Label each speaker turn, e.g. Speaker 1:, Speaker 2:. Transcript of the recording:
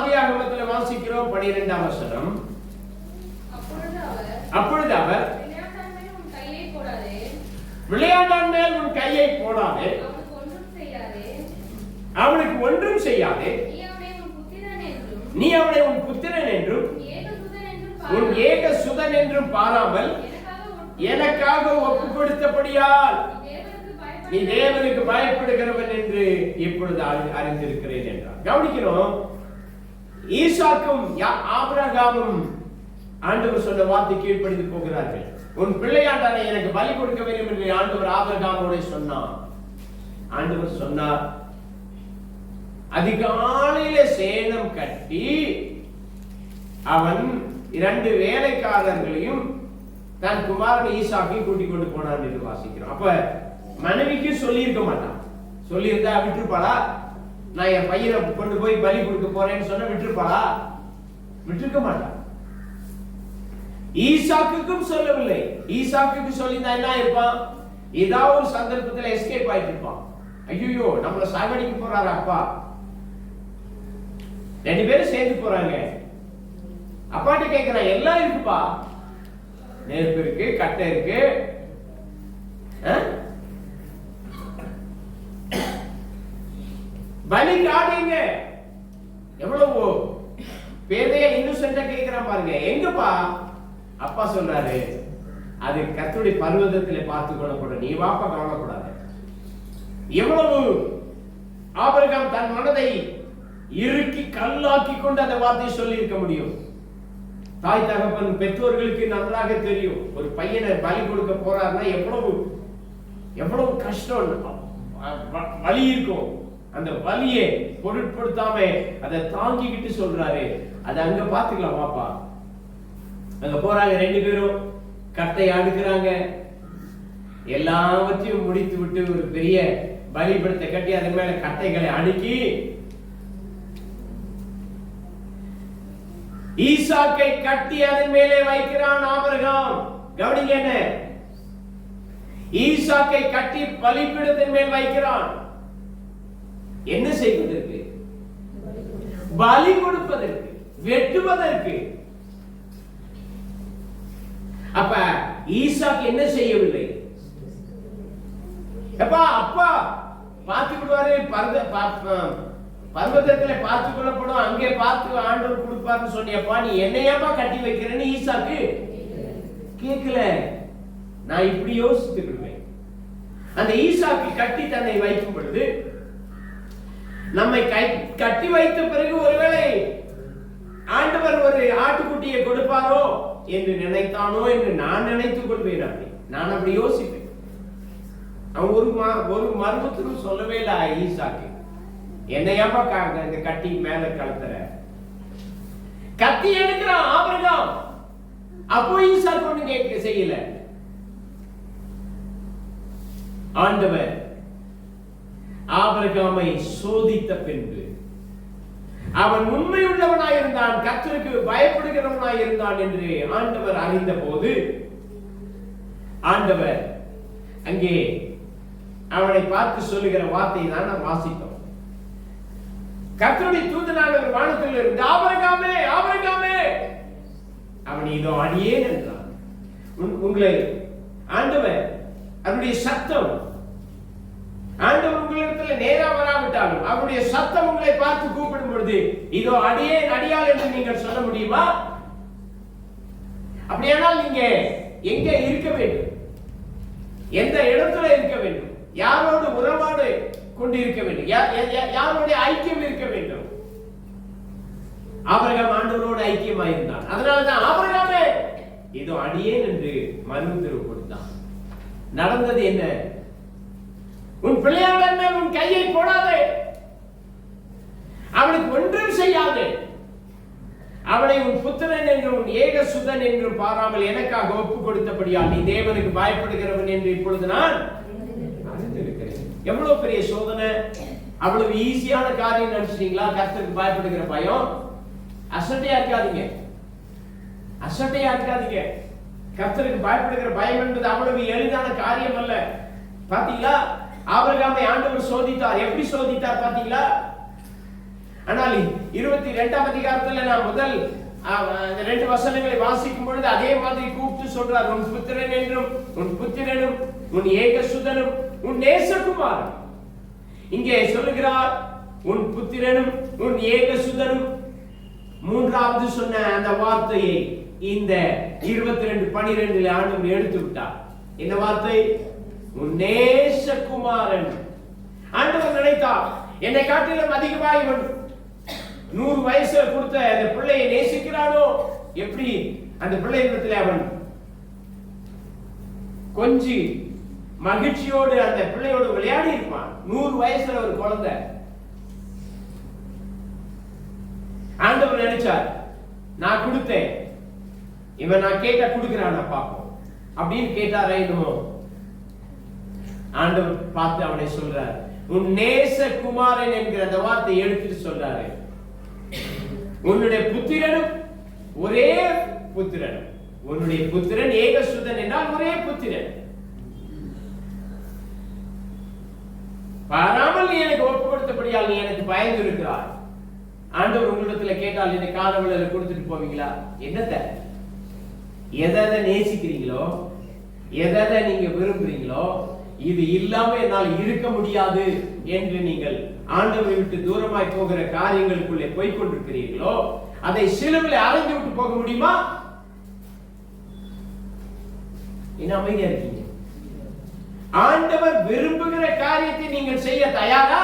Speaker 1: ஆதியாகமத்தில் வாசிக்கிறோம் பனிரெண்டாம் வசனம்.
Speaker 2: அப்பொழுது அவர் விளையாட்டான் மேல் உன் கையை போடாதே. அவனுக்கு ஒன்றும் செய்யாதே. நீ அவனை உன் புத்திரன் என்றும்
Speaker 1: உன்
Speaker 2: ஏக சுதன் என்றும் பாராமல். எனக்காக ஒப்பு-
Speaker 1: கொடுத்தபடியால்
Speaker 2: நீ தேவனுக்கு
Speaker 1: பயப்படுகிறவன் என்று இப்பொழுது அறி- அறிந்திருக்கிறேன் என்றார். கவனிக்கணும் ஈசாக்கும் யா- ஆபிரகாமும் ஆண்டவர் சொன்ன வார்த்தை கீழ்ப்படிந்து போகிறார்கள். உன் பிள்ளையாண்டானே எனக்கு பலி கொடுக்க வேண்டும் என்று ஆண்டவர் ஆபிரகாமோட சொன்னார். ஆண்டவர் சொன்னார் அதிகாலையில சேனம் கட்டி அவன் இரண்டு வேலைக்காரர்களையும் தன் குமாரன் ஈசாக்கையும் கூட்டிக் கொண்டு போனான் என்று வாசிக்கிறோம். அப்ப மனைவிக்கு சொல்லியிருக்க மாட்டான். சொல்லியிருந்தா விட்டுருப்பாளா? நான் என் பையனை கொண்டு போய் பலி கொடுக்க போறேன்னு சொன்ன விட்டுருப்பாளா? விட்டுருக்க மாட்டான் ஈசாக்குக்கும் சொல்லவில்லை. ஈசாக்குக்கு சொல்லியிருந்தா என்ன இருப்பான் ஏதாவது ஒரு சந்தர்ப்பத்தில் எஸ்கேப் ஆயிட்டு இருப்பான் ஐயோ நம்மள சாகடிக்க போறாரு அப்பா? ரெண்டு பேரும் சேர்ந்து போறாங்க. அப்பாட்ட கேக்குறான் எல்லாம் இருக்குப்பா. நெருப்பு இருக்கு கட்டை இருக்கு. பலி காடுங்க எவ்வளவு? பேதைய இன்னுசென்டா கேக்குறான் பாருங்க. எங்கப்பா? அப்பா சொல்றாரு அது கத்துடைய பர்வதத்திலே பார்த்து கொள்ளக்கூடாது. நீ வாப்பா கவலைப்படாத. எவ்வளவு? ஆபிரகாம் தன் மனதை இறுக்கி கல்லாக்கி கொண்டு அந்த வார்த்தையை சொல்லி இருக்க முடியும். தாய் தகப்பன் பெற்றோர்களுக்கு நன்றாக தெரியும். ஒரு பையனை பலி கொடுக்க போறாருன்னா எவ்வளவு? எவ்வளவு கஷ்டம்? வலி இருக்கும். அந்த வலியை பொருட்படுத்தாம அதை தாங்கிக்கிட்டு சொல்றாரு. அதை அங்க பாத்துக்கலாம் பாப்பா அங்க போறாங்க ரெண்டு பேரும். கட்டை அடுக்கிறாங்க. எல்லாவற்றையும் முடித்து விட்டு ஒரு பெரிய பலிபடத்தை கட்டி அதன் மேல கட்டைகளை அடுக்கி ஈசாக்கை கட்டி அதன் மேலே வைக்கிறான் ஆபிரகாம். கவனிங்க என்ன? ஈசாக்கை கட்டி பலிப்பிடத்தின் மேல் வைக்கிறான். என்ன செய்வதற்கு? பலி கொடுப்பதற்கு வெட்டுவதற்கு. அப்ப ஈசாக்கு என்ன செய்யவில்லை? அப்பா அப்பா பார்த்து விடுவாரு பர்வதத்துல பார்த்து கொள்ளப்படும் அங்கே பார்த்து ஆண்டவர் கொடுப்பாருன்னு சொன்னியப்பா நீ என்னையாப்பா கட்டி வைக்கிறேன்னு ஈசாக்கு கேட்கல. நான் இப்படி யோசித்துக்கிடுவேன் அந்த ஈசாக்கு கட்டி தன்னை வைக்கும் பொழுது நம்மை கை- கட்டி வைத்த பிறகு ஒருவேளை ஆண்டவர் ஒரு ஆட்டுக்குட்டியை கொடுப்பாரோ என்று நினைத்தானோ என்று நான் நினைத்துக் கொள்வேன் அப்படி. நான் அப்படி யோசிப்பேன். அவன் ஒரு ம- ஒரு மர்மத்திலும் சொல்லவே இல்லை ஈசாக்கு. என்னையாப்பா இந்த கட்டி மேல கலத்துற? கத்தி எடுக்கிறான் ஆபிரகாம். அப்போ ஈசாக்கு ஒண்ணு கேட்க செய்யல. ஆண்டவர் ஆபரகாமை சோதித்த பின்பு. அவன் உண்மை கத்தருக்கு பயப்படுகிறவனா இருந்தான் என்று ஆண்டவர் அறிந்த போது ஆண்டவர் அங்கே அவனை பார்த்து சொல்லுகிற வார்த்தையை தான் நாம் வாசித்தோம். கர்த்தருடைய தூதனானவர் வானத்தில் இருந்து ஆபரகாமே ஆபரகாமே! அவன் இதோ அடியேன் என்றான். உங்களை ஆண்டவர் அவருடைய சத்தம் ஆண்டவர் உங்களிடத்தில் நேரா வராவிட்டாலும் அவருடைய சத்தம் உங்களை பார்த்து கூப்பிடும் பொழுது இதோ அடியே அடியால் என்று நீங்கள் சொல்ல முடியுமா? அப்படியானால் நீங்க எங்க இருக்க வேண்டும்? எந்த இடத்துல இருக்க வேண்டும்? யாரோடு உறவாடு கொண்டு இருக்க வேண்டும் யாரோட ஐக்கியம் இருக்க வேண்டும்? ஆபிரகாம் ஆண்டவரோடு ஐக்கியமாயிருந்தான் அதனாலதான் ஆபிரகாமே இதோ அடியேன் என்று மனு திருவு கொடுத்தான் நடந்தது என்ன? உன் பிள்ளையாளன் மேல் உன் கையை போடாதே. அவனுக்கு ஒன்றும் செய்யாதே. அவனை உன் புத்திரன் என்றும் உன் ஏக சுதன் என்றும் பாராமல் எனக்காக ஒப்பு கொடுத்தபடியால் நீ தேவனுக்கு பயப்படுகிறவன் என்று இப்பொழுது நான் அறிந்திருக்கிறேன். எவ்வளவு பெரிய சோதனை? அவ்வளவு ஈஸியான காரியம் நினைச்சிட்டீங்களா கர்த்தருக்கு பயப்படுகிற பயம்? அசட்டையா இருக்காதீங்க. அசட்டையா இருக்காதீங்க. கர்த்தருக்கு பயப்படுகிற பயம் என்பது அவ்வளவு எளிதான காரியம் அல்ல. பாத்தீங்களா? ஆபிரகாமை ஆண்டவர் சோதித்தார். எப்படி சோதித்தார் பாத்தீங்களா ஆனால் இருபத்தி ரெண்டாம் அதிகாரத்துல நான் முதல் அந்த ரெண்டு வசனங்களை வாசிக்கும் பொழுது அதே மாதிரி கூப்பிட்டு சொல்றார். உன் புத்திரன் என்றும் உன் புத்திரனும் உன் ஏகசுதனும் உன் நேசகுமாரன். இங்கே சொல்லுகிறார் உன் புத்திரனும் உன் ஏகசுதனும். மூன்றாவது சொன்ன அந்த வார்த்தையை இந்த இருபத்தி ரெண்டு பனிரெண்டுல ஆண்டு எடுத்து விட்டார் இந்த வார்த்தை? நேசகுமாரன். ஆண்டவர் நினைத்தார் என்னை காட்டிலும் அதிகமா இவன் நூறு வயசுல கொடுத்த அந்த பிள்ளையை நேசிக்கிறானோ? எப்படி? அந்த பிள்ளையிடத்துல அவன் கொஞ்சி மகிழ்ச்சியோடு அந்த பிள்ளையோடு விளையாடி இருப்பான். நூறு வயசுல ஒரு குழந்தை. ஆண்டவர் நினைச்சார் நான் கொடுத்தேன். இவன் நான் கேட்டா கொடுக்கிறான் பாப்போம் அப்படின்னு கேட்டாரா என்னமோ? ஆண்டவர் பார்த்து அவனை சொல்றார் உன் நேச குமாரன் என்கிற அந்த வார்த்தை எடுத்துட்டு சொல்றாரு. உன்னுடைய புத்திரனும் ஒரே புத்திரன் உன்னுடைய புத்திரன் ஏகசுதன் என்றால் ஒரே புத்திரன். பாராமல் நீ எனக்கு ஒப்பு கொடுத்தபடியால் நீ எனக்கு பயந்து இருக்கிறார் ஆண்டவர் உங்களிடத்துல கேட்டால் இந்த காலவழியில கொடுத்துட்டு போவீங்களா? என்னத்த? எதை நேசிக்கிறீங்களோ எதை நீங்க விரும்புறீங்களோ இது இல்லாம என்னால் இருக்க முடியாது என்று நீங்கள் ஆண்டவரை விட்டு தூரமாய் போகிற காரியங்களுக்குள்ளே போய் கொண்டிருக்கிறீர்களோ அதை சிலுவில் அரைந்து விட்டு போக முடியுமா? என்ன அமைதியா இருக்கீங்க? ஆண்டவர் விரும்புகிற காரியத்தை நீங்கள் செய்ய தயாரா?